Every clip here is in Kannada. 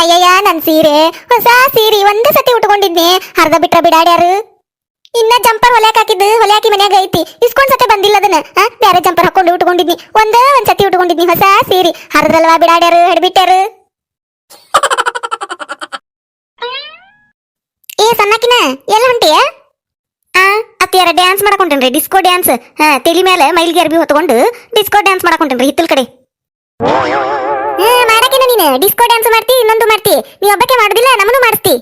ಅಯ್ಯಯ್ಯ ನನ್ ಸೀರೆ. ಹೊಸ ಸೀರೆ ಒಂದೇ ಸತಿ ಉಟ್ಕೊಂಡಿದ್ನಿ. ಅರ್ಧ ಬಿಟ್ರ ಬಿಡಾಡ್ಯಾರು ಇನ್ನ ಜಂಪರ್ ಹೊಲ್ಯಾಕ್ ಹಾಕಿದ್ದು ಹೊಲ್ಯಾಕಿ ಮನ್ಯಾಗ ಐತಿ. ಇಸ್ಕೊಂಡ್ ಸತೆ ಬಂದಿಲ್ಲ ಅದನ್ನ. ಆ, ಬ್ಯಾರೆ ಜಂಪರ್ ಹಾಕೊಂಡು ಉಟ್ಕೊಂಡಿದ್ನಿ. ಒಂದೇ ಒಂದ್ ಸತಿ ಉಟ್ಕೊಂಡಿದ್ನಿ ಹೊಸ ಸೀರೆ. ಹರ್ದಲ್ವಾ ಬಿಡಾಡ್ಯಾರು ಹಿಡ್ಬಿಟ್ಟಾರು ಏ ಸಣ್ಣಕಿನ ಎಲ್ಲ ಹೊಂಟಿಯ? ಆ ಅತ್ತಿಯಾರ ಡ್ಯಾನ್ಸ್ ಮಾಡಕೊಂಟೇನ್ರಿ ಡಿಸ್ಕೋ ಡ್ಯಾನ್ಸ್. ಹಾ ತಲಿ ಮೇಲೆ ಮೈಲ್ಗೆ ಅರ್ಬಿ ಹೊತ್ಕೊಂಡು ಡಿಸ್ಕೋ ಡ್ಯಾನ್ಸ್ ಮಾಡಕೊಂಟೇನ್ರಿ ಹಿತ್ತಲ್ ಕಡೆ. ನೀನು ಡಿಸ್ಕೋ ಡ್ಯಾನ್ಸ್ ಮಾಡ್ತಿ ಇನ್ನೊಂದು ಮಾಡ್ತಿ. ನೀ ಒಬ್ಬಕ್ಕೆ ಮಾಡುದಿಲ್ಲ ನಮ್ಮನ್ನು ಮಾಡ್ತಿ.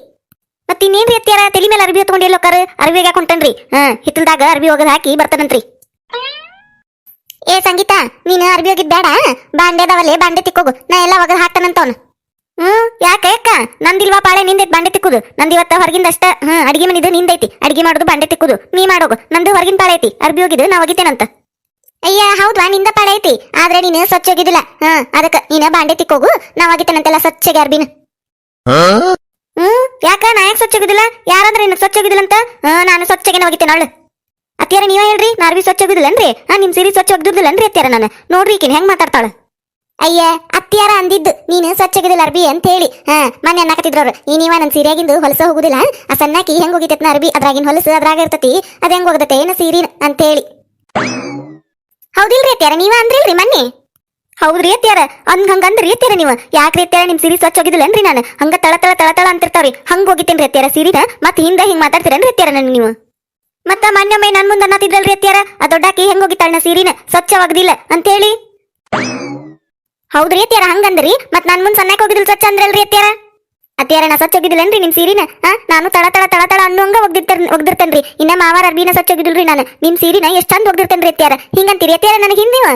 ಮತ್ತೆ ಇನ್ನೇನು ಎತ್ತಿಯಾರ ತಲಿ ಮೇಲೆ ಅರ್ಬಿ ಹೊತ್ಕೊಂಡು ಎಲ್ಲೋಕಾರ ಅರ್ಬಿ ಹಾಕೊಂಟನ್ರಿ ಹಾ ಹಿತ್ತಲ್ದಾಗ ಅರ್ಬಿ ಒಗದ್ ಹಾಕಿ ಬರ್ತಾನಂತ್ರಿ. ಏ ಸಂಗೀತ ನೀನು ಅರ್ಬಿ ಹೋಗಿದ್ ಬೇಡ ಬಾಂಡೆ ಅದಾವಲ್ಲೇ ಬಾಂಡೆ ತಿಕ್ಕೋಗು. ನಾ ಎಲ್ಲ ಒಗದ್ ಹಾಕ್ತಾನಂತವನು. ಹ್ಮ್ ಯಾಕೆ ಯಾಕ ನಂದಿಲ್ವಾ ಪಾಳೆ ನಿಂದೈತಿ ಬಾಂಡೆ ತಿಕ್ಕುದು? ನಂದು ಇವತ್ತ ಹೊರಗಿಂದ ಅಷ್ಟ ಹ್ಮ್ ಅಡಿಗೆ ಮನಿದು ನಿಂದೈತಿ. ಅಡಿಗೆ ಮಾಡೋದು ಬಾಂಡೆ ತಿಕ್ಕುದು. ನೀ ಮಾಡೋಗು. ನಂದು ಹೊರಗಿನ ಪಾಳೆ ಐತಿ. ಅರ್ಬಿ ಹೋಗಿದ್ದು ನಾ ಒಗಿತೇನಂತ. ಅಯ್ಯ ಹೌದ್ವಾ? ನಿಂದ ಪಾಡ ಐತಿ. ಆದ್ರೆ ನೀನು ಸ್ವಚ್ಛ ಹೋಗಿದಿಲ್ಲ ಹಾ ಅದಕ್ಕ ನೀನ ಬಾಂಡೆ ತಿಕ್ಕೋಗು. ನಾ ಒಗಿತೇನಂತೆಲ್ಲ ಸ್ವಚ್ಛಗೆ ಅರ್ಬಿನ ಹ್ಮ್? ಯಾಕ? ನಾ ಯಾಕೆ ಸ್ವಚ್ಛ ಹೋಗುದಿಲ್ಲ ಯಾರಂದ್ರೆ ನೀನು ಸ್ವಚ್ಛ ಹೋಗಿದಿಲ್ಲ ಅಂತ? ಹಾ ನಾನು ಸ್ವಚ್ಛಗೆ ಒಗಿತೇನೆ ಅವಳು. ಅತ್ತಿಯಾರ ನೀವ ಹೇಳ್ರಿ. ನಾರ್ವಿ ಸ್ವಚ್ಛ ಹೋಗುದಿಲ್ಲನ್ರಿ ಹಾ ನಿಮ್ ಸೀರೆ ಸ್ವಚ್ಛ ಹೋಗ್ದಿರ್ಲಿಲ್ಲನ್ರಿ ಅತ್ತಿಯಾರ ನಾನು. ನೋಡ್ರಿ ಈಕಿನ ಹೆಂಗ್ ಮಾತಾಡ್ತಾಳ. ಅಯ್ಯ ಅತ್ತಿಯಾರ ಅಂದಿದ್ದು. ನೀನು ಸ್ವಚ್ಛಗಿದಿಲ್ಲ ಅರ್ಬಿ ಅಂತ ಹೇಳಿ ಹಾ ಮೊನ್ನೆ ಅನ್ನಕತ್ತಿದ್ರವ್ರು ಈ ನೀವ ನನ್ ಸೀರೆಯಾಗಿಂದು ಹೊಲಸ ಹೋಗುದಿಲ್ಲ. ಆ ಸಣ್ಣಾಕಿ ಹೆಂಗ್ ಹೋಗಿತ್ತ ಅರ್ಬಿ? ಅದ್ರಾಗಿನ ಹೊಲಸು ಅದ್ರಾಗ ಇರ್ತತಿ. ಅದ ಹೆಂಗ್ ಹೋಗದತೆ ಏನ ಸೀರಿನ? ಅಂತ ಹೇಳಿ ಹೌದಿಲ್ರಿ ಅತ್ಯಾರ ನೀವ ಅಂದ್ರಿಲ್ರಿ ಮನ್ನಿ? ಹೌದ್ರಿ ಅತ್ಯಾರ ಅಂದ್ ಹಂಗ ಅಂದ್ರಿ ಅತ್ತಿಯಾರ ನೀವು. ಯಾಕ್ರಿ ಅತ್ಯಾರ ನಿಮ್ ಸಿರಿ ಸ್ವಚ್ಛ ಹೋಗಿದಿಲ್ಲನ್ರಿ ನಾನು? ಹಂಗ ತಳ ತಳ ತಳ ತಳ ಅಂತಿರ್ತಾವ್ರಿ. ಹಂಗ ಹೋಗಿತ್ತೇನ್ರಿ ಅತ್ಯಾರ ಸಿರಿನ? ಮತ್ ಹಿಂದ ಹಿಂಗ್ ಮಾತಾಡ್ತೀರೇನ್ರಿ ಅತ್ಯಾರ ನನ್ ನೀವು? ಮತ್ತ ಮೊನ್ನೊಮ್ಮೆ ನನ್ ಮುಂದೆ ಅನ್ನತಿದ್ರಲ್ರಿ ಅತ್ಯಾರ ಆ ದೊಡ್ಡಾಕಿ ಹೆಂಗ್ ಹೋಗಿತ್ತಾಳ ಸೀರಿನ? ಸ್ವಚ್ಛವಾಗ್ದಿಲ್ಲ ಅಂತೇಳಿ? ಹೌದ್ರಿ ಅತ್ಯಾರ ಹಂಗಂದ್ರಿ ಮತ್ ನನ್ ಮುಂದ್ ಸಣ್ಣಕ್ಕೆ ಹೋಗಿದಿಲ್ ಸ್ವಚ್ಛ ಅಂದ್ರಲ್ರಿ ಅತ್ತಿಯಾರ? ಅತ್ತಿಯಾರ ನಾ ಸ್ವಚ್ಛ ಹೋಗಿದಿಲ್ಲನ್ರಿ ನಿಮ್ ಸೀರಿನ? ನಾನು ತಳ ತಳ ತಳ ತಳ ಅನ್ನೋಂಗ ಒಗ್ದಿರ್ತೇನ್ ಒಗ್ದಿರ್ತೇನ್ರಿ ಇನ್ನ ಮಾವಾರ ಅರ್ಬಿನ ಸ್ವಚ್ಛ ಹೋಗಿದಿಲ್ರಿ ನಾನು. ನಿಮ್ ಸೀರಿನ ಎಷ್ಟ್ ಚಂದ ಒಗ್ದಿರ್ತೇನ್ರಿ ಅತ್ತಿಯಾರ. ಹಿಂಗಂತೀರಿ ಅತ್ತಿಯಾರ ನನಗೆ ಹಿಂದಿವ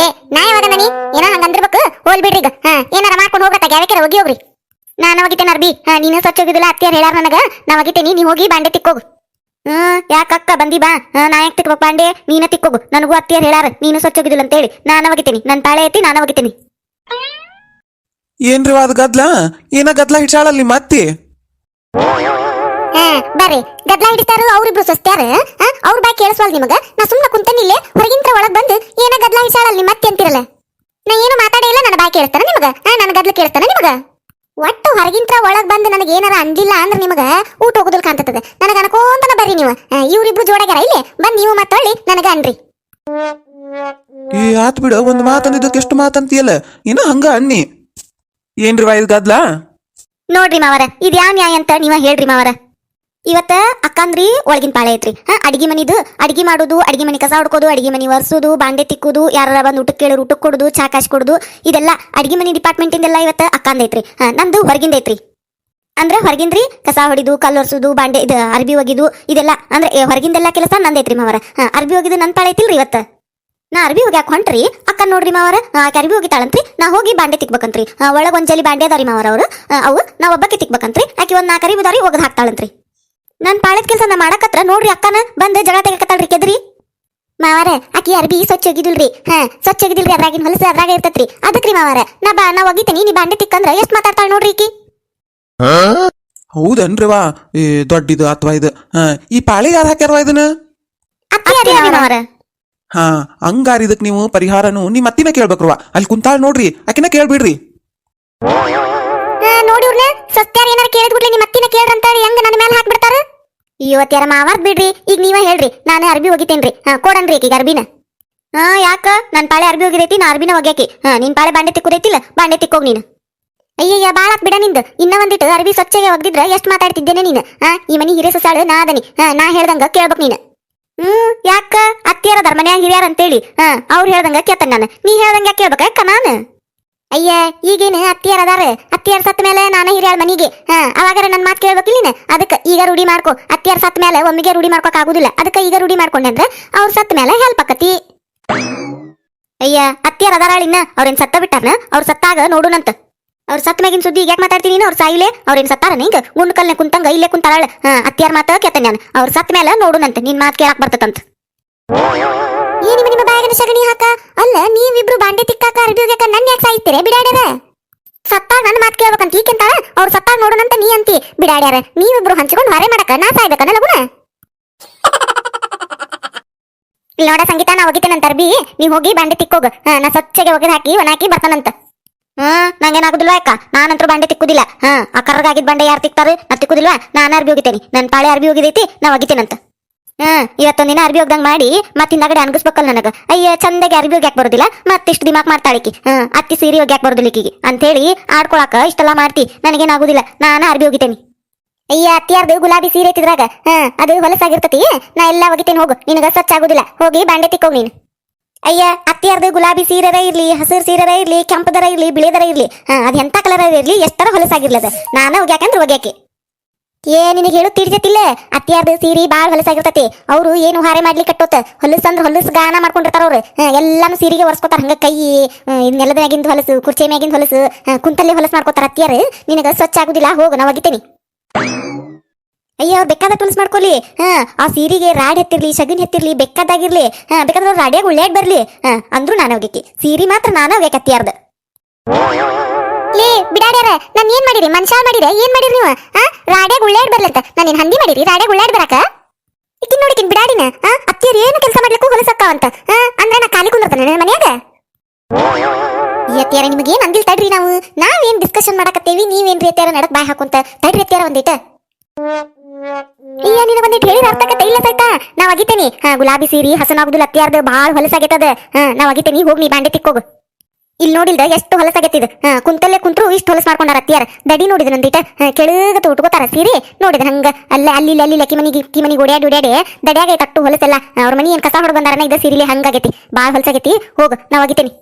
ಏ, ನಾ ಯಾವಾಗ ನನಿ ಏನೋ ಹಂಗಂದಿರ್ಬೇಕು ಹೋಲ್ ಬಿಡ್ರಿ ಈಗ. ಹಾ, ಏನಾರ ಮಾಡ್ಕೊಂಡು ಹೋಗತ್ತ ಯಾವ್ಯಾರ ಹೋಗಿ ಹೋಗ್ರಿ. ನಾನು ಹೋಗಿತ್ತೇನೆ ಅರ್ಬಿ. ಹಾ, ನೀನು ಸ್ವಚ್ಛ ಹೋಗಿದಿಲ್ಲ ಅತ್ತಿಯಾರ ಹೇಳಾರ ನನಗ. ನಾ ಒಗಿತೇನಿ ನೀ ಹೋಗಿ ಬಾಂಡೆ ತಿಕ್ಕೋಗು ಹ್ಮ್ ಯಾಕಕ್ಕ ಬಂದಿ ಬಾ. ನಾ ಯಾಕೆ ತಿಕ್ಬೇಕು ಬಾಂಡೆ? ನೀನ ತಿಕ್ಕೋಗು ನನಗೂ ಅತ್ತಿಯಾರ ಹೇಳಾರ, ನೀನು ಸ್ವಚ್ಛ ಹೋಗಿದಿಲ್ಲ ಅಂತೇಳಿ. ನಾನು ಒಗಿತೇನಿ ನನ್ನ ತಾಳೆ ಐತಿ ನಾನು ಒಗಿತೇನಿ ಏನ್ರಿ ಅದ್ ಗದ್ಲ? ಏನ ಗದ್ಲ ಹಿಡ್ಸಾಳಲ್ಲಿ ಮತ್ತೆ? ಹಾ ಬರ್ರಿ. ಗದ್ಲ ಹಿಡಿತಾರು ಅವ್ರಿಬ್ರು ಸ್ವಸ್ತ್ಯಾರ ಅವ್ರ ಬಾಯ್ ಕೇಳಿಸ್ವಲ್ ನಿಮಗ? ನಾ ಸುಮ್ನ ಕುಂತೇನಿ ಇಲ್ಲೇ ಹೊರಗಿಂತ್ರ ಒಳಗ್ ಬಂದು ಏನ ಗದ್ಲ ಹಿಡ್ಸಾಳಲ್ ನಿಮ್ ಮತ್ತೆ ಅಂತಿರಲ್ಲ? ನಾ ಏನು ಮಾತಾಡೇ ಇಲ್ಲ ನನ್ನ ಬಾಯ್ ಕೇಳ್ತಾನ ನಿಮಗ? ನನ್ನ ಗದ್ಲ ಕೇಳ್ತಾನ ನಿಮಗ? ಒಟ್ಟು ಹೊರಗಿಂತ್ರ ಒಳಗ್ ಬಂದು ನನಗೆ ಏನಾರ ಅಂದಿಲ್ಲ ಅಂದ್ರೆ ನಿಮಗ ಊಟ ಹೋಗುದಿಲ್ಲ ಕಾಣ್ತದ ನನಗ ಅನ್ಕೊಂತನ ಬರ್ರಿ ನೀವು. ಇವ್ರಿಬ್ರು ಜೋಡಾಗ್ಯಾರ ಇಲ್ಲೇ? ಬಂದ್ ನೀವು ಮತ್ತೊಳ್ಳಿ ನನಗ ಅನ್ರಿ. ಏ ಆತ್ ಬಿಡ ಒಂದ್ ಮಾತಂದಿದ್ದಕ್ಕೆ ಎಷ್ಟು ಮಾತಂತಿಯಲ್ಲ? ಇನ್ನ ಹಂಗ ಅನ್ನಿ. ಏನ್ರಿ ವಾಯ್ದು ಗದ್ಲ? ನೋಡ್ರಿ ಮಾವರ, ಇದ್ ಯಾವ ನ್ಯಾಯ ಅಂತ ನೀವ ಹೇಳ್ರಿ ಮಾವರ. ಇವತ್ತ ಅಕ್ಕಂದ್ರಿ ಒಳಗಿನ ಪಾಳೆ ಐತ್ರಿ. ಅಡಿಗೆ ಮನಿದು, ಅಡಿಗೆ ಮಾಡೋದು, ಅಡಿಗೆ ಮನಿ ಕಸ ಹೊಡ್ಕೋದು, ಅಡಿಗೆ ಮನಿ ಒರ್ಸೋದು, ಬಾಂಡೆ ತಿಕ್ಕುದು ಯಾರ ಬಂದು ಊಟಕ್ಕೆ ಕೇಳೋರು ಊಟಕ್ಕೆ ಕೊಡುದು, ಚಾ ಕಾಶ್ ಕೊಡುದು, ಇದೆಲ್ಲ ಅಡಿಗೆ ಮನಿ ಡಿಪಾರ್ಟ್ಮೆಂಟ್ ಇಂದೆಲ್ಲ ಇವತ್ತ ಅಕ್ಕಂದ ಐತ್ರಿ. ನಂದು ಹೊರಗಿಂದ ಐತ್ರಿ. ಅಂದ್ರೆ ಹೊರಗಿಂದ್ರಿ ಕಸ ಹೊಡಿದು, ಕಲ್ಲು ಒರ್ಸುದು, ಬಾಂಡೆ, ಇದು ಅರ್ಬಿ ಒಗಿದು, ಇದೆಲ್ಲ, ಅಂದ್ರೆ ಹೊರಗಿಂದೆಲ್ಲ ಕೆಲಸ ನಂದೈತ್ರಿ ಮಾವರ. ಅರ್ಬಿ ಒಗಿದು ನನ್ ಪಾಳೆ ಐತಿಲ್ರಿ ಇವತ್ತ? ನಾ ಅರ್ಬಿ ಹೋಗ್ಯಾಕ ಹೊಂಟ್ರಿ? ಅಕ್ಕ ನೋಡ್ರಿ ಮಾವರ. ಆಕೆ ಅರ್ಬಿ ಹೋಗಿತಾಳಂತ್ರಿ ನಾ ಹೋಗಿ ಬಾಂಡೆ ತಿಕ್ಬೇಕಂತ್ರಿ. ಆ, ಒಳಗ್ ಒಂದ್ ಜಲಿ ಬಾಂಡೆ ಅದಾರಿ ಮಾವರ ಅವರು. ಅವ್ ನಾ ಒಬ್ಬಕ್ಕೆ ತಿಕ್ಬೇಕಂತ್ರಿ. ಆಕಿ ಒಂದ್ ನಾಲ್ಕು ಅರಿವು ದಾರಿ ಒಗದ್ ಹಾಕ್ತಾಳಂತ್ರಿ. ನನ್ ಪಾಳದ ಕೆಲಸ ನಾ ಮಾಡಕತ್ರ ನೋಡ್ರಿ ಅಕ್ಕನ. ಬಂದ್ ಜಗಳ ತೆಗಕತ್ತಾಳ್ರಿ ಕೆದ್ರಿ. ಮಾವಾರ ಆಕಿ ಅರ್ಬಿ ಸ್ವಚ್ಛ ಒಗಿದಿಲ್ರಿ ಹಾ ಸ್ವಚ್ಛ ಒಗಿದಿಲ್ರಿ ಅದ್ರಾಗಿನ ಹೊಲಸ ಅದ್ರಾಗ ಇರ್ತತ್ರಿ. ಅದಕ್ರಿ ಮಾವಾರ ನಾ ಬಾ ನಾ ಒಗಿತೀನಿ. ನೀ ಬಾಂಡೆ ತಿಕ್ಕಂದ್ರ ಎಷ್ಟ್ ಮಾತಾಡ್ತಾಳ ನೋಡ್ರಿ ಈಕಿ? ಹೌದನ್ರಿವಾ ಏ ದೊಡ್ಡಿದು ಅಥವಾ ಇದು. ಈ ಪಾಳಿ ಯಾರು ಹಾಕ್ಯಾರ ಇದನ್ನ ಅತ್ತಿ ಮಾವಾರ. ಹಾ ಹಂಗಾರ ಇದಕ್ ನೀವು ಪರಿಹಾರನು ನಿಮ್ಮ ಅತ್ತಿನ ಕೇಳ್ಬೇಕ್ರವ ಅಲ್ಲಿ ಕುಂತಾಳ ನೋಡ್ರಿ ಆಕಿನ ಕೇಳ್ಬಿಡ್ರಿ. ಹಾ, ನೋಡಿವ್ರನ್ನ ಸತ್ಯಾರ ಏನಾರ ಕೇಳಿದ್ಬಿಡ್ಲಿ ನಿಮ್ಮ ಅತ್ತಿನ ಕೇಳ್ರಂತ ಹೆಂಗ ನನ್ನ ಮೇಲೆ ಹಾಕ್ಬಿಡ್ತಾರ? ಇವತ್ತ್ಯಾರ ಮಾವಾರ್ ಬಿಡ್ರಿ ಈಗ ನೀವ ಹೇಳ್ರಿ ನಾನು ಅರ್ಬಿ ಒಗಿತೇನ್ರಿ ಹಾ ಕೊಡನ್ರಿ ಈಗ ಅರ್ಬಿನ. ಹಾ ಯಾಕ? ನನ್ ಪಾಳೆ ಅರ್ಬಿ ಹೋಗಿದೈತಿ ನಾ ಅರ್ಬಿನ ಒಗ್ಯಾಕಿ ಹಾ ನಿನ್ ಪಾಳೆ ಬಾಂಡೆ ತಿಕ್ಕುದೈತಿಲ್ಲ ಬಾಂಡೆ ತಿಕ್ಕೋಗ್ ನೀನು. ಅಯ್ಯಯ್ಯ ಬಾಳ ಬಿಡ ನಿಂದು. ಇನ್ನ ಒಂದಿಟ್ಟು ಅರ್ಬಿ ಸ್ವಚ್ಛಗೆ ಒಗ್ದಿದ್ರ ಎಷ್ಟ್ ಮಾತಾಡ್ತಿದ್ದೇನೆ ನೀನು? ಹಾ ಈ ಮನಿ ಹಿರಿಯ ಸಸಾಳು ನಾ ಅದನಿ. ಹಾ ನಾ ಹೇಳ್ದಂಗ ಕೇಳ್ಬೇಕ್ ನೀನು. ಹ್ಮ್, ಯಾಕ? ಅತ್ತಿಯರ ಮನ್ಯಾಗ ಹಿರಿಯಾರ ಅಂತೇಳಿ. ಹಾ, ಅವ್ರು ಹೇಳ್ದಂಗ ಕೇಳ್ತಾನ ನಾನು. ನೀ ಹೇಳ್ದಂಗ ಕೇಳ್ಬೇಕ ನಾನು? ಅಯ್ಯ, ಈಗೇನು ಅತ್ತಿಯರ್ ಅದಾರ? ಅತ್ತಿಯರ್ ಸತ್ತ ಮೇಲೆ ನಾನೇ ಹಿರಿಯಾಳ ಮನಿಗೆ. ಹಾ, ಅವಾಗಾರ ನನ್ ಮಾತು ಕೇಳ್ಬೇಕಿಲ್ಲ ಅದಕ್ಕ ಈಗ ರೂಢಿ ಮಾಡ್ಕೊ. ಅತ್ತಿಯರ್ ಸತ್ತ ಮೇಲೆ ಒಮ್ಮಿಗೆ ರೂಢಿ ಮಾಡ್ಕೊಕ್ ಆಗುದಿಲ್ಲ. ಅದಕ್ಕ ಈಗ ರೂಢಿ ಮಾಡ್ಕೊಂಡೆ ಅಂದ್ರೆ ಅವ್ರ ಸತ್ತ ಮೇಲೆ ಹೆಲ್ಪ್ ಆಕತಿ. ಅಯ್ಯ ಅತ್ತಿಯರ್ ಅದಾರ ಅವ್ರೇನ್ ಸತ್ತ ಬಿಟ್ಟಾರ್ನ? ಅವ್ರ ಸತ್ತಾಗ ನೋಡುನಂತ. ಅವ್ರ ಮ್ಯಾಗಿನ ಸುದ್ದಿ ಈಗ ಯಾಕೆ ಮಾತಾಡ್ತೀನಿ ನೀನು? ಅವ್ರ ಸಾಯಿಲೆ? ಅವ್ರೇನ್ ಸತ್ತಾರ ನಿಂಗೆ? ಕುಂತಂಗ ಇಲ್ಲೇ ಕುಂತಾಳ. ಹಾ ಅತ್ತಿಯರ್ ಮಾತ ಕೇತ ನಾನು. ಅವ್ರ ಸತ್ ಮೇಲೆ ನೋಡುನಂತೆ. ನಿನ್ ಮಾತು ಕೇಳಕ್ ಬರ್ತದಂತ ಏನ್ ನಿಮ್ಮ ಬಾಯಗನ ಸಗಣಿ ಹಾಕ. ಅಲ್ಲ, ನೀವಿಬ್ರು ಬಾಂಡೆ ತಿಕ್ಕಾಕ ಅರ್ಬಿ ಹೋಗ್ಯಾಕ ನನ್ ಯಾಕೆ ಸಾಯ್ತೀರಿ ಬಿಡಾಡ್ಯಾರ. ಸತ್ತಾಗ ನನ್ನ ಮಾತು ಕೇಳ್ಬೇಕಂತ ಈಕೆಂತಾಳ ಅವ್ರ ಸತ್ತಾಗ ನೋಡೋಣಂತ ನೀ ಅಂತಿ. ಬಿಡಾಡ್ಯಾರ. ನೀವಿಬ್ರು ಹಂಚ್ಕೊಂಡು ಹೊರೆ ಮಾಡಕ ನಾ ಸಾಯ್ಬೇಕನ್ನ ಲಗುನ? ಇಲ್ಲಿ ನೋಡ ಸಂಗೀತ, ನಾ ಅರ್ಬಿ. ನೀ ಹೋಗಿ ಬಾಂಡೆ ತಿಕ್ಕೋಗ. ನಾ ಸ್ವಚ್ಛಗೆ ಹೋಗಿ ಹಾಕಿ ಒಣ ಹಾಕಿ ಬರ್ತಾನಂತ. ಹ್ಮ್, ನಂಗೇನಾಗುದಿಲ್ವಾ ಅಕ್ಕ? ನಾನಂತೂ ಬಂಡೆ ತಿಕ್ಕುದಿಲ್ಲ. ಹಾ ಆ ಕರ್ಗಾಗಿದ್ ಬಂಡೆ ಯಾರು ತಿಕ್ತಾರ ನಾ ತಿಕ್ಕುದಿಲ್ವಾ ನಾನು ಅರ್ಬಿ ಹೋಗಿತೇನಿ ನನ್ ಪಾಳೆ ಅರ್ಬಿ ಹೋಗಿದೈತಿ ನಾ ಒಗಿತೇನಂತ ಹ್ಮ್, ಇವತ್ತೊಂದಿನ ಅರ್ಬಿ ಹೋಗ್ದಂಗ್ ಮಾಡಿ ಮತ್ ಹಿಂದಾಗಡೆ ಅನ್ಗಿಸ್ಬೇಕಲ್ಲ ನನಗ. ಅಯ್ಯ, ಚಂದಾಗಿ ಅರ್ಬಿ ಹೋಗ್ಯಾಕ್ ಬರೋದಿಲ್ಲ, ಮತ್ತಿಷ್ಟು ದಿಮಾಕ್ ಮಾಡ್ತಾಳಿಕಿ. ಹಾ ಅತ್ತಿ ಸೀರೆ ಹೋಗ್ಯಾಕ್ ಬರೋದಿಲ್ಲ ಅಂತೇಳಿ ಆಡ್ಕೊಳಕ ಇಷ್ಟೆಲ್ಲ ಮಾಡ್ತಿ. ನನಗೇನಾಗುದಿಲ್ಲ, ನಾನು ಅರ್ಬಿ ಹೋಗಿತೇನಿ ಅಯ್ಯ, ಅತ್ತಿಯಾರ್ದು ಗುಲಾಬಿ ಸೀರೆ ಐತಿದ್ರಾಗ ಹಾ ಅದು ಹೊಲಸಾಗಿರ್ತತಿ. ನಾ ಎಲ್ಲ ಒಗಿತೇನೆ, ಹೋಗು. ನಿನಗ ಸ್ವಚ್ಛ ಆಗುದಿಲ್ಲ. ಹೋಗಿ ಬಾಂಡೆ ತಿಕ್ಕೋಗ್ ನೀನು. ಅಯ್ಯ, ಅತ್ತಿಯಾರ್ದು ಗುಲಾಬಿ ಸೀರೆರ ಇರ್ಲಿ, ಹಸಿರು ಸೀರೆರ ಇರ್ಲಿ, ಕೆಂಪದರ ಇರ್ಲಿ, ಬಿಳಿದರ ಇರ್ಲಿ ಅದ್ ಎಂತ ಕಲರ್ ಇರ್ಲಿ, ಎಷ್ಟರ ಹೊಲಸಾಗಿರ್ಲಿ ಅದ ನಾನ ಒಗ್ಯಾಕಂದ್ರ ಒಗ್ಯಾಕೆ ಏ, ನಿನಗೆ ಹೇಳು ತಿಳಿಸತ್ತಿಲ್ಲ ಅತ್ತಿಯಾರ್ದು ಸೀರೆ ಬಾಳ ಹೊಲಸಾಗಿರ್ತತಿ. ಅವರು ಏನು ಹಾರೆ ಮಾಡ್ಲಿ ಕಟ್ಟೋತ? ಹೊಲಸ್ ಅಂದ್ರ ಹೊಲಸ್ ಗಾನ ಮಾಡ್ಕೊಂಡಿರ್ತಾರ ಅವ್ರು. ಎಲ್ಲಾನು ಸೀರೆಗೆ ಒರೆಸ್ಕೊತಾರ, ಹಂಗ ಕೈ ನೆಲದಾಗಿಂದ ಹೊಲಸು ಕುರ್ಚಿ ಮ್ಯಾಗಿಂದ ಹೊಲಸು ಕುಂತಲ್ಲೇ ಹೊಲಸ್ ಮಾಡ್ಕೋತಾರ ಅತ್ತಿಯಾರು. ನಿನಗ ಸ್ವಚ್ಛ ಆಗುದಿಲ್ಲ, ಹೋಗು ನಾ ಒಗಿತೇನಿ. ಅಯ್ಯೋ ಬೇಕಾದ ಟೂಲ್ಸ್ ಮಾಡ್ಕೊಳ್ಳಿ ಹಾ, ಆ ಸೀರೆಗೆ ರಾಡ್ ಎತ್ತಿರ್ಲಿ, ಶಗನ್ ಎತ್ತಿರ್ಲಿ ಬೆಕ್ಕದಾಗಿರ್ಲಿ ಹಾ, ಬೇಕಾದ್ರೆ ರಾಡಿಯಾಗ ಉಳ್ಳಾಡ್ ಬರ್ಲಿ. ಹಾ, ಅಂದ್ರು ನಾನು ಹೋಗಿಕ್ಕಿ. ಸೀರೆ ಮಾತ್ರ ನಾನು ಹೋಗ್ಯಾಕತ್ತಿಯಾರ್ದ ಲೇ, ಬಿಡಾಡ್ಯಾರ, ನಾನು ಏನ್ ಮಾಡಿರಿ? ಮನುಷ್ಯ ಮಾಡಿರಿ? ಏನ್ ಮಾಡಿರಿ ನೀವು? ಹಾ, ರಾಡ್ಯಾಗ ಉಳ್ಳಾಡ್ ಬರ್ಲಂತ. ನಾನು ಏನ್ ಹಂದಿ ಮಾಡಿರಿ? ರಾಡ್ಯಾಗ ಉಳ್ಳಾಡ್ ಬರಾಕ? ಇಕ್ಕಿನ್ ನೋಡಿಕಿನ್ ಬಿಡಾಡಿನ. ಹಾ ಅತ್ತಿಯರ್ ಏನು ಕೆಲಸ ಮಾಡ್ಲಿಕ್ಕೂ ಹೊಲಸಕ್ಕ ಅಂತ. ಹಾ, ಅಂದ್ರೆ ನಾ ಕಾಲಿ ಕುಂದಿರ್ತಾನೆ ನನ್ನ ಮನ್ಯಾಗ? ಅತ್ತಿಯಾರ ನಿಮಗೆ ಏನ್ ಅಂದಿಲ್ ತಡ್ರಿ ನಾವು? ನಾವೇನ್ ಡಿಸ್ಕಷನ್ ಮಾಡಕತ್ತೇವಿ? ನೀವೇನ್ ರೀತಿಯಾರ ನಡಕ್ ಬಾಯ್ ಹಾಕೊಂತ? ತಡ್ರಿ ಅತ್ತಿಯಾರ ಒಂದಿಟ. ಅಯ್ಯ, ನೀನು ಬಂದಿಟ್ಟು ಹೇಳಿದ ಅರ್ಥಕತೆ ಇಲ್ಲ ಸೈತಾ ನಾವು ಒಗಿತೇನಿ ಹಾ, ಗುಲಾಬಿ ಸೀರಿ ಹಸನಾಗುದಿಲ್ಲ ಅತ್ತಿಯಾರ್ದು ಭಾಳ ಹೊಲಸಾಗೈತದ. ಹಾ, ನಾವು ಒಗಿತೇನಿ ಹೋಗ್ ನೀ ಬಾಂಡೆ ತಿಕ್ಕೋಗು. ಇಲ್ಲಿ ನೋಡಿಲ್ದ ಎಷ್ಟು ಹೊಲಸಾಗೈತಿದ ಹಾ, ಕುಂತಲ್ಲೇ ಕುಂತ್ರು ಇಷ್ಟು ಹೊಲಸ್ ಮಾಡ್ಕೊಂಡಾರ ಅತ್ತಿಯಾರ. ದಡಿ ನೋಡಿದ ನಂದಿಟ ಕೆಳಗ ತೋಟ್ಕೋತಾರ ಸೀರಿ. ನೋಡಿದ ಹಂಗ. ಅಲ್ಲ, ಅಲ್ಲಿ ಅಲ್ಲಿ, ಲಕ್ಕಿ ಮನಿಗೆ, ಕಿ ಮನಿಗೆ ಓಡ್ಯಾಡಿ ಓಡ್ಯಾಡಿ ದಡ್ಯಾಗ ತಟ್ಟು ಹೊಲಸೆಲ್ಲ. ಅವ್ರ ಮನಿ ಏನ್ ಕಸ ಹೊಡ್ ಬಂದಾರನ, ಇದ ಸೀರಿಲಿ ಹಂಗಾಗೈತಿ. ಭಾಳ ಹೊಲಸಾಗೈತಿ. ಹೋಗು, ನಾವು ಒಗಿತೇನಿ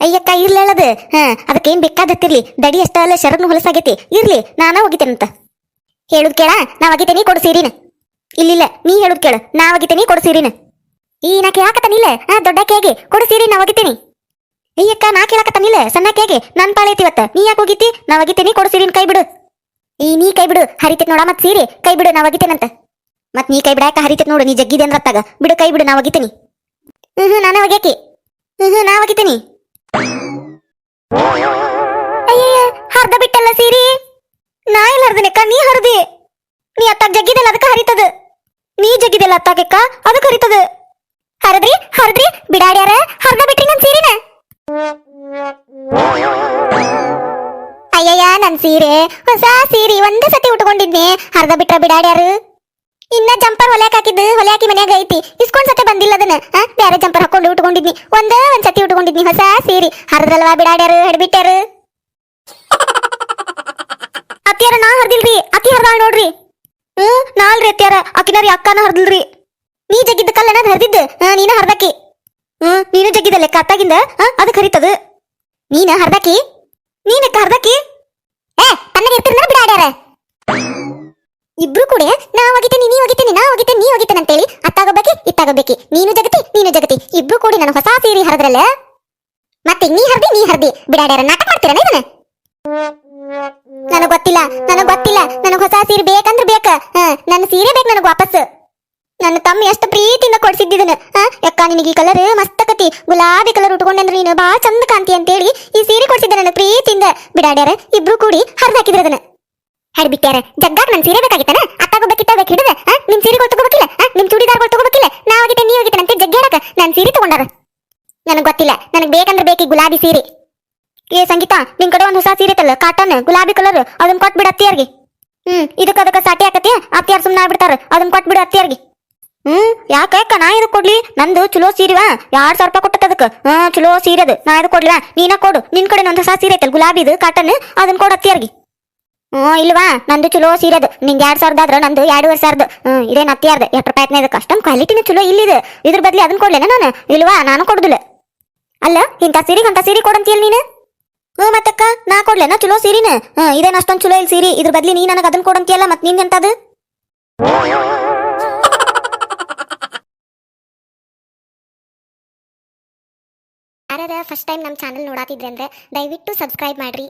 ಅಯ್ಯಕ್ಕ ಇರ್ಲಿ ಹೇಳದು. ಹಾ, ಅದಕ್ಕೇನ್ ಬೇಕಾದತ್ತಿರ್ಲಿ ದಡಿ ಅಷ್ಟ ಅಲ್ಲ, ಶರದ್ನು ಹೊಲಸಾಗೈತಿ. ಇರ್ಲಿ, ನಾನ ಒಗಿತೇನಂತ ಹೇಳುದ್ ಕೇಳ ನಾ ಒಗಿತೇನಿ ಕೊಡು ಸೀರಿನ. ಇಲ್ಲಿಲ್ಲ, ನೀ ಹೇಳುದ್ ಕೇಳು. ನಾ ಒಗಿತೇನಿ ಕೊಡು ಸೀರಿನ. ಈ, ನಾ ಕೇಳಾಕತ್ತಾನಿಲ್ಲ ಹಾ ದೊಡ್ಡ ಕೇಗೆ ಕೊಡು ಸೀರಿ ನಾ ಒಗಿತೇನಿ ಅಯ್ಯಕ್ಕ ನಾ ಕೇಳಾಕತ್ತಾನಿಲ್ಲ ಸಣ್ಣ ಕೇಗೆ ನನ್ ಪಾಳೆ ಐತಿ ಇವತ್ತ. ನೀ ಯಾಕೆ ಹೋಗಿತಿ ನಾ ಒಗಿತೇನಿ ಕೊಡು ಸೀರಿನ ಕೈ ಬಿಡು. ಈ, ನೀ ಕೈ ಬಿಡು. ಹರಿತೈತ್ ನೋಡ ಮತ್ ಸೀರೆ. ಕೈ ಬಿಡು ನಾ ಒಗಿತೇನಂತ ಮತ್ ನೀ ಕೈ ಬಿಡಾಕ ಹರಿತೈತ್ ನೋಡು. ನೀ ಜಗ್ಗಿದೆ ಅಂದ್ರತ್ತಾಗ ಬಿಡು, ಕೈ ಬಿಡು ನಾ ಒಗಿತೇನಿ ಹ್ಮ್ ಹ್ಮ್, ನಾನು ಒಗ್ಯಾಕಿ ಹ್ಮ್ ಹ್ಮ್ ನಾ ಒಗಿತೇನಿ ಅಯ್ಯಯ್ಯ, ಹರ್ದ ಬಿಟ್ಟಲ್ಲ ಸೀರಿ? ನಾ ಇಲ್ಲ ಹರ್ದನೆಕ್ಕ? ನೀ ಹರ್ದಿ. ನೀ ಅತ್ತಾಗ ಜಗ್ಗಿದಲ್ಲ ಅದಕ್ಕೆ ಹರಿತದ. ನೀ ಜಗ್ಗಿದಲ್ಲ ಅತ್ತಾಗಕ್ಕ? ಅದಕ್ಕೆ ಹರಿತದ. ಹರದ್ರಿ ಹರದ್ರಿ, ಬಿಡಾಡ್ಯಾರ. ಹರ್ದ ಬಿಟ್ರಿ ನನ್ ಸೀರಿನ. ಅಯ್ಯಯ್ಯ, ನನ್ ಸೀರೆ. ಹೊಸ ಸೀರಿ ಒಂದೇ ಸತಿ ಉಟ್ಕೊಂಡಿದ್ನಿ. ಹರ್ದ ಬಿಟ್ರ ಬಿಡಾಡ್ಯಾರು? ಇನ್ನ ಜಂಪರ್ ಹೊಲ್ಯಾಕ ಹಾಕಿದ್ದು ಹೊಲ್ಯಾಕಿ ಮನ್ಯಾಗ ಐತಿ. ಇಸ್ಕೊಂಡ್ ಸತೆ ಬಂದಿಲ್ಲ ಅದನ್ನ ಆ, ಬ್ಯಾರೆ ಜಂಪರ್ ಹಾಕೊಂಡು ಉಟ್ಕೊಂಡಿದ್ನಿ. ಒಂದೇ ಒಂದ್ ಸತಿ ಉಟ್ಕೊಂಡಿದ್ನಿ ಹೊಸ ಸೀರಿ. ಹರದಲ್ವಾ ಬಿಡಾಡ್ಯಾರು ಹಿಡ್ಬಿಟ್ಟಾರು ಅತ್ತಿಯಾರ ನಾ ಹರ್ದಿಲ್ರಿ ಅಕ್ಕಿ ಹರ್ದಾಳ ನೋಡ್ರಿ. ಹ್ಮ್ ನಾಲ್ರಿ ಅತ್ತಿಯಾರ ಅಕ್ಕಿನಾರಿ ಅಕ್ಕನ ಹರ್ದಿಲ್ರಿ. ನೀ ಜಗ್ಗಿದ್ದ ಕಲ್ಲ ಅನ್ನೋದು ಹರ್ದಿದ್ದ? ನೀನ ಹರ್ದಾಕಿ. ಹ್ಮ್ ನೀನು ಜಗ್ಗಿದ ಲೆಕ್ಕ ಅತ್ತಾಗಿಂದ ಅದಕ್ಕೆ ಹರಿತದ. ನೀನ ಹರ್ದಾಕಿ? ನೀನಕ್ಕ ಹರ್ದಕ್ಕಿ ಏ ತನ್ನಗೆ ಇರ್ತಿರ್ನ ಬಿಡಾಡ್ಯಾರ ಇಬ್ರು ಕೂಡ ನಾ ಒಗಿತೇನೆ ನೀ ಒಗಿತೇನೆ ನಾ ಒಗಿತೇನೆ ನೀ ಒಗಿತೇನೆ ಅಂತೇಳಿ ಅತ್ತಾಗೋಬೇಕಿ, ಇತ್ತಾಗೋಬೇಕಿ. ನೀನು ಜಗತಿ ನೀನು ಜಗತಿ. ಇಬ್ರು ಕೂಡಿ ನಾನು ಹೊಸ ಸೀರೆ ಹರದ್ರಲ್ಲೇ? ಮತ್ತೆ ನೀ ಹರ್ದಿ ನೀ ಹರ್ದಿ. ಬಿಡಾಡ್ಯಾರ ನಾಟಕ ಮಾಡ್ತೀರನ ಇದನ್ನ ನನಗ್ ಗೊತ್ತಿಲ್ಲ ನನಗ್ ಗೊತ್ತಿಲ್ಲ. ನನಗ್ ಹೊಸ ಸೀರೆ ಬೇಕಂದ್ರೆ ಬೇಕ. ನನ್ನ ಸೀರೆ ಬೇಕು ನನಗ್ ವಾಪಸ್. ನನ್ನ ತಮ್ಮ ಎಷ್ಟು ಪ್ರೀತಿಯಿಂದ ಕೊಡ್ಸಿದ್ದಿದನ ಯಾಕ ನಿನಗೆ ಈ ಕಲರ್ ಮಸ್ತ್ ಕತಿ ಗುಲಾಬಿ ಕಲರ್ ಉಟ್ಕೊಂಡೆ ನೀನು ಬಾ ಚಂದ ಕಾಂತಿ ಅಂತೇಳಿ ಈ ಸೀರೆ ಕೊಡಿಸಿದ್ದೆ ನನ್ನ ಪ್ರೀತಿಯಿಂದ. ಬಿಡಾಡ್ಯಾರ, ಇಬ್ರು ಕೂಡಿ ಹರ್ದ್ ಅದನ್ನ ಹಡ್ಬಿಟ್ಟಾರ ಜಗ್ಗಾಕ್ ನನ್ ಸೀರೆ ಬೇಕಾಗಿತ್ತನ? ಅತ್ತಾಗೋಬೇಕಿತ್ತ ಹಿಡಿದ ನಿಮ್ ಸೀರೆಗಳು ತಗೋಬೇಕಿಲ್ಲ ನಿಮ್ ಚೂಡಿದಾರ್ಗಳು ತಗೋಬೇಕಿಲ್ಲ ನಾ ಹೋಗಿದ್ದೆ ನೀ ಹೋಗಿದ್ದೆ ಅಂತ ನನ್ ಸೀರೆ ತಗೊಂಡಾರ? ನನಗ್ ಗೊತ್ತಿಲ್ಲ. ನನಗ್ ಬೇಕಂದ್ರೆ ಬೇಕಿ ಗುಲಾಬಿ ಸೀರೆ. ಏ ಸಂಗೀತ, ನಿನ್ ಕಡೆ ಒಂದ್ ಹೊಸ ಸೀರೆ ತಲ್ಲ, ಕಾಟನ್, ಗುಲಾಬಿ ಕಲರ್ ಅದನ್ನ ಕೊಟ್ಬಿಡ ಅತ್ತಿಯರ್ಗೆ ಹ್ಮ್ ಇದಕ್ಕ ಅದಕ್ಕ ಸಾಟಿ ಆಕತಿ ಅತ್ತಿಯಾರ್ ಸುಮ್ಮನೆ ಆಗ್ಬಿಡ್ತಾರ. ಅದನ್ನ ಕೊಟ್ಬಿಡ ಅತ್ತಿಯರ್ಗೆ ಹ್ಮ್, ಯಾಕ ಯಾಕ, ನಾ ಇದು ಕೊಡ್ಲಿ? ನಂದು ಚಲೋ ಸೀರೆವಾ? ಸಾವಿರ ರೂಪಾಯಿ ಕೊಟ್ಟದ ಅದಕ್ಕೆ ಹಾ ಚಲೋ ಸೀರೆ ಅದು. ನಾ ಇದು ಕೊಡ್ಲಿವಾ? ನೀನ ಕೊಡು. ನಿನ್ ಕಡೆ ಒಂದ್ ಹೊಸ ಸೀರೆ ಐತಲ್, ಗುಲಾಬಿದು, ಕಾಟನ್ ಅದನ್ನ ಕೊಡು ಅತ್ತಿಯರ್ಗೆ ಹ್ಮ್ ಇಲ್ವಾ ನಂದು ಚಲೋ ಸೀರೆ ಅದು ನಿಂಗೆ ಎರಡು ಸಾವಿರದ ಆದ್ರ ನಂದು ಎರಡೂವರೆ ಸಾವಿರದ ಹ್ಞೂ ಇದೇನ್ ಅತ್ತಿಯಾರ್ದ ಎಷ್ಟು ರೂಪಾಯಿ ಇದಕ್ಕೆ ಅಷ್ಟೊಂದು ಕ್ವಾಲಿಟಿನೂ ಚಲೋ ಇಲ್ಲಿದೆ. ಇದ್ರ ಬದ್ಲಿ ಅದನ್ನ ಕೊಡ್ಲೇನ ನಾನು? ಇಲ್ವಾ ನಾನು ಕೊಡುದಿಲ್ಲ. ಅಲ್ಲ, ಇಂಥ ಸೀರೆಗೆ ಅಂಥ ಸೀರೆ ಕೊಡಂತೀಯಲ್ಲ ನೀನು? ಹ್ಞೂ, ಮತ್ತಕ್ಕ, ನಾ ಕೊಡ್ಲೇನ ಚಲೋ ಸೀರಿನ? ಹ್ಞೂ, ಇದೇನು ಅಷ್ಟೊಂದು ಚಲೋ ಇಲ್ಲ ಸೀರೆ? ಇದ್ರ ಬದ್ಲಿ ನೀ ನನಗೆ ಅದನ್ನ ಕೊಡಂತೀಯಲ್ಲ ಮತ್ ನಿಂಗೆ ಎಂತದು? ಯಾರ್ಯಾರ ಫಸ್ಟ್ ಟೈಮ್ ನಮ್ಮ ಚಾನಲ್ ನೋಡಾತಿದ್ರೆ ಅಂದ್ರೆ ದಯವಿಟ್ಟು ಸಬ್ಸ್ಕ್ರೈಬ್ ಮಾಡ್ರಿ.